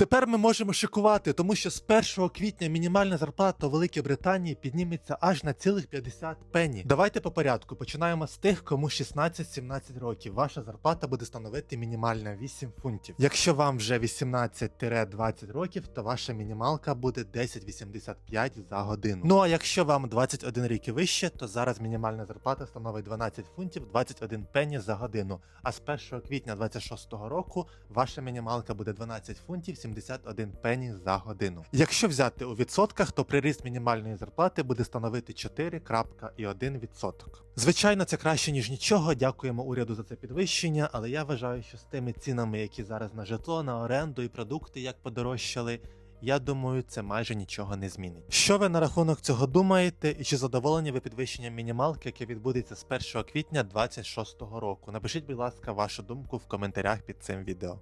Тепер ми можемо шикувати, тому що з 1 квітня мінімальна зарплата у Великій Британії підніметься аж на цілих 50 пені. Давайте по порядку. Починаємо з тих, кому 16-17 років. Ваша зарплата буде становити мінімальна 8 фунтів. Якщо вам вже 18-20 років, то ваша мінімалка буде 10,85 за годину. Ну а якщо вам 21 рік і вище, то зараз мінімальна зарплата становить 12 фунтів 21 пені за годину. А з 1 квітня 26 року ваша мінімалка буде 12 фунтів 71 пені за годину. Якщо взяти у відсотках, то приріст мінімальної зарплати буде становити 4,1%. Звичайно, це краще ніж нічого. Дякуємо уряду за це підвищення, але я вважаю, що з тими цінами, які зараз на житло, на оренду і продукти як подорожчали. Я думаю, це майже нічого не змінить. Що ви на рахунок цього думаєте, і чи задоволені ви підвищенням мінімалки, яке відбудеться з 1 квітня 2026 року? Напишіть, будь ласка, вашу думку в коментарях під цим відео.